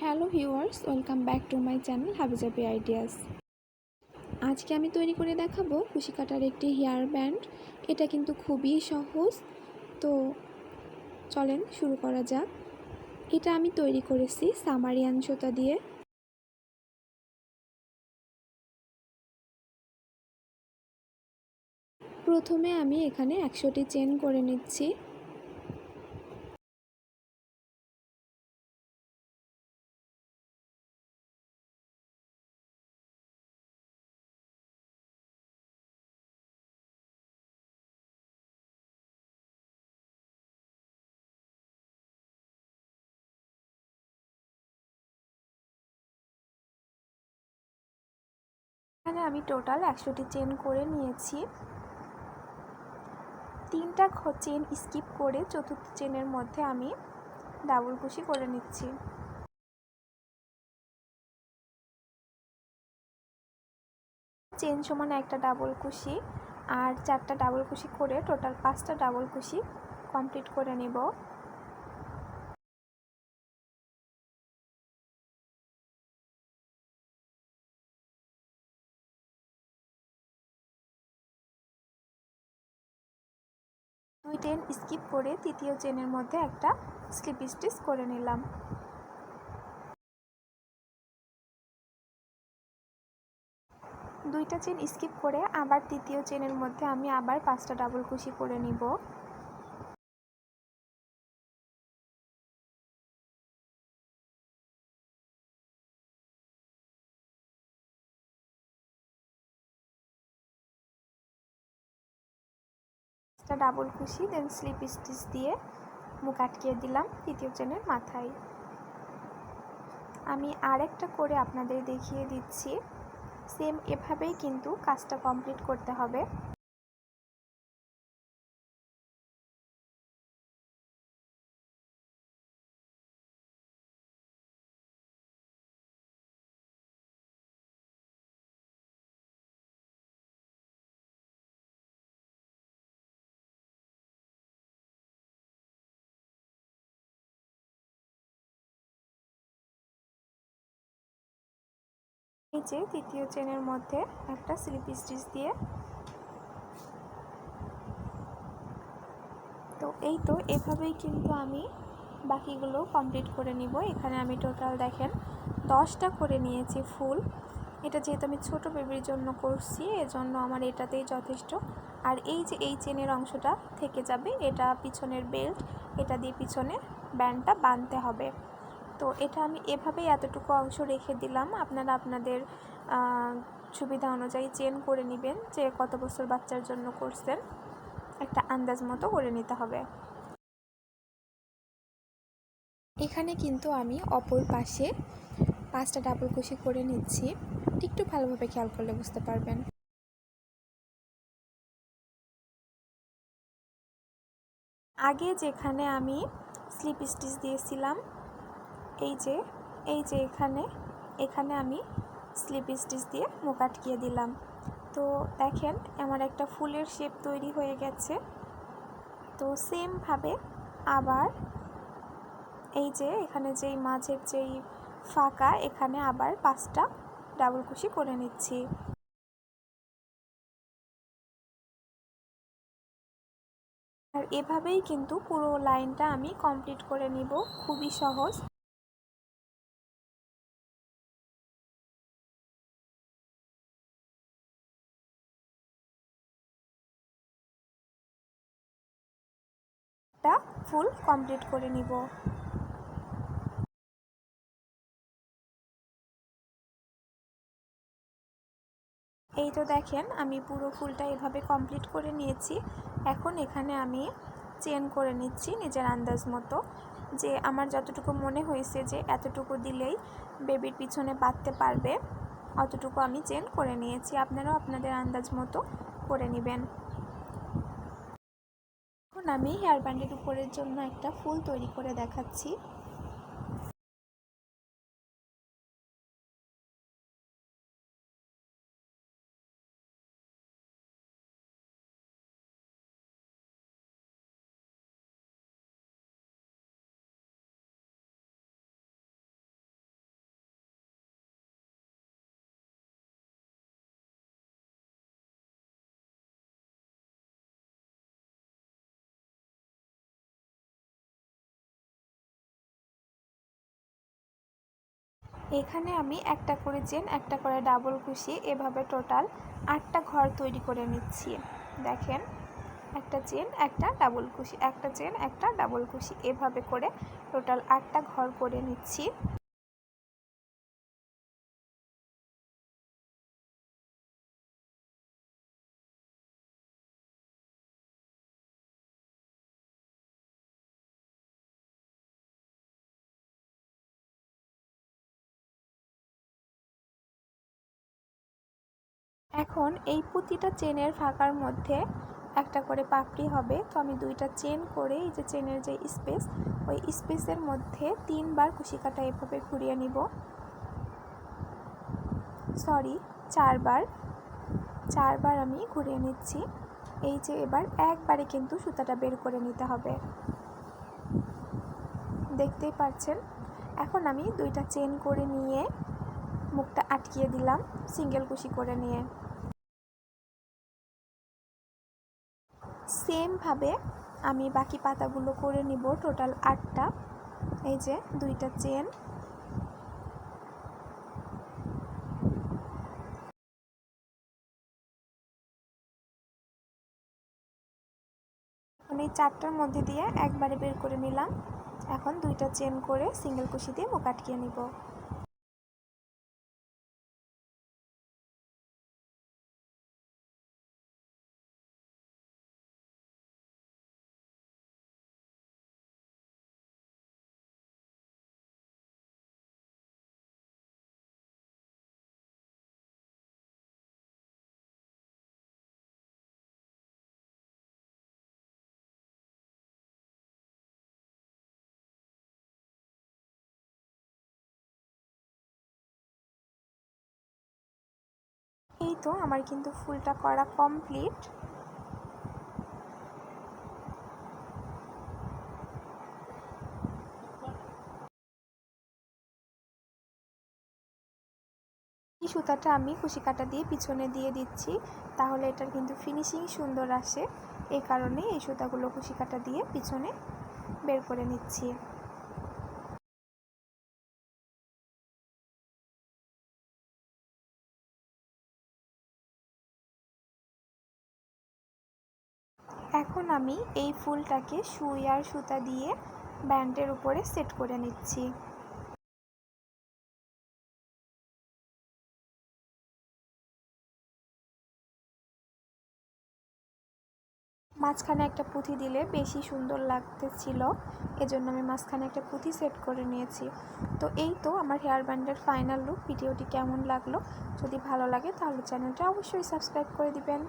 Hello viewers, welcome back to my channel হাবিজাবি ideas. আজকে আমি তৈরি করে দেখাবো কুশি কাটার একটি হেয়ার ব্যান্ড। এটা কিন্তু খুবই সহজ। তো চলেন শুরু করা যাক। এটা আমি তৈরি করেছি সামারিয়ান সুতা দিয়ে। প্রথমে আমি এখানে একশোটি চেন করে নিচ্ছি। এখানে আমি টোটাল একশোটি চেন করে নিয়েছি। তিনটা চেন স্কিপ করে চতুর্থ চেনের মধ্যে আমি ডাবল কুশি করে নিচ্ছি। চেন সমান একটা ডাবল কুশি আর চারটা ডাবল কুশি করে টোটাল পাঁচটা ডাবল কুশি কমপ্লিট করে নেব। দুই টেন স্কিপ করে তৃতীয় চেনের মধ্যে একটা স্লিপ স্টিচ করে নিলাম। দুইটা চেন স্কিপ করে আবার তৃতীয় চেনের মধ্যে আমি আবার পাঁচটা ডাবল কুশি করে নিব। একটা ডাবল কুশি দেন স্লিপ স্টিচ দিয়ে মুখ আটকিয়ে দিলাম তৃতীয় চেনের মাথায়। আমি আরেকটা করে আপনাদের দেখিয়ে দিচ্ছি। সেম এভাবেই কিন্তু কাজটা কমপ্লিট করতে হবে। নিচে তৃতীয় চেনের মধ্যে একটা স্লিপ স্টিচ দিয়ে। তো এই তো, এভাবেই কিন্তু আমি বাকিগুলো কমপ্লিট করে নিব। এখানে আমি টোটাল দেখেন, দশটা করে নিয়েছি ফুল। এটা যেহেতু আমি ছোট বেবির জন্য করছি, এজন্য আমার এটাতেই যথেষ্ট। আর এই যে এই চেনের অংশটা থেকে যাবে, এটা পিছনের বেল্ট এটা দিয়ে পিছনে ব্যান্ডটা বাঁধতে হবে। তো এটা আমি এভাবেই এতটুকু অংশ রেখে দিলাম। আপনারা আপনাদের সুবিধা অনুযায়ী চেন করে নেবেন যে কত বছর বাচ্চার জন্য করছেন। একটা আন্দাজ মতো করে নিতে হবে। এখানে কিন্তু আমি অপর পাশে পাঁচটা ডাবল কুশি করে নিচ্ছি। একটু ভালোভাবে খেয়াল করলে বুঝতে পারবেন। আগে যেখানে আমি স্লিপ স্টিচ দিয়েছিলাম এই যে এই যে এখানে এখানে আমি স্লিপ স্টিচ দিয়ে মুখ আটকিয়ে দিলাম। তো দেখেন আমার একটা ফুলের শেপ তৈরি হয়ে গেছে। তো সেমভাবে আবার এই যে, এখানে যেই মাঝের যেই ফাঁকা, এখানে আবার পাঁচটা ডাবল কুশি করে নিচ্ছি। আর এভাবেই কিন্তু পুরো লাইনটা আমি কমপ্লিট করে নিব। খুবই সহজ। একটা ফুল কমপ্লিট করে নিব। এই তো দেখেন, আমি পুরো ফুলটা এভাবে কমপ্লিট করে নিয়েছি। এখন এখানে আমি চেন করে নিচ্ছি নিজের আন্দাজ মতো। যে আমার যতটুকু মনে হয়েছে যে এতটুকু দিলেই বেবির পিছনে বাঁধতে পারবে, অতটুকু আমি চেন করে নিয়েছি। আপনারাও আপনাদের আন্দাজ মতো করে নেবেন। আমি হেয়ার ব্যান্ডের উপরের জন্য একটা ফুল তৈরি করে দেখাচ্ছি। এখানে আমি একটা করে চেন একটা করে ডাবল কুশি এভাবে টোটাল আটটা ঘর তৈরি করে নিচ্ছি। দেখেন, একটা চেন একটা ডাবল কুশি একটা চেন একটা ডাবল কুশি এভাবে করে টোটাল আটটা ঘর করে নিচ্ছি। এখন এই প্রতিটা চেনের ফাঁকার মধ্যে একটা করে পাপড়ি হবে। তো আমি দুইটা চেন করে এই যে চেনের যে স্পেস, ওই স্পেসের মধ্যে তিনবার কুশি কাটা এভাবে ঘুরিয়ে নিব। সরি, চারবার। চারবার আমি ঘুরিয়ে নিচ্ছি। এই যে এবার একবারে কিন্তু সুতাটা বের করে নিতে হবে। দেখতেই পাচ্ছেন এখন আমি দুইটা চেন করে নিয়ে মুখটা আটকিয়ে দিলাম সিঙ্গেল কুশি করে নিয়ে। সেমভাবে আমি বাকি পাতাগুলো করে নিব টোটাল আটটা। এই যে দুইটা চেন। আমি চারটার মধ্যে দিয়ে একবারে বের করে নিলাম। এখন দুইটা চেন করে সিঙ্গেল কুশি দিয়ে মুখ আটকিয়ে নিব। তো আমার কিন্তু ফুলটা করা কমপ্লিট এই সুতাটা আমি কুশি কাটা দিয়ে পিছনে দিয়ে দিচ্ছি, তাহলে এটার কিন্তু ফিনিশিং সুন্দর আসে। এই কারণে এই সুতাগুলো কুশি কাটা দিয়ে পিছনে বের করে নিচ্ছি। এখন আমি এই ফুলটাকে সুই আর সুতা দিয়ে ব্যান্ডের উপরে সেট করে নিচ্ছি। মাঝখানে একটা পুঁথি দিলে বেশি সুন্দর লাগতেছিল, এজন্য আমি মাঝখানে একটা পুঁথি সেট করে নিয়েছি। তো এই তো আমার হেয়ার ব্যান্ডের ফাইনাল লুক, ভিডিওটি কেমন লাগল? যদি ভালো লাগে তাহলে চ্যানেলটা অবশ্যই সাবস্ক্রাইব করে দিবেন।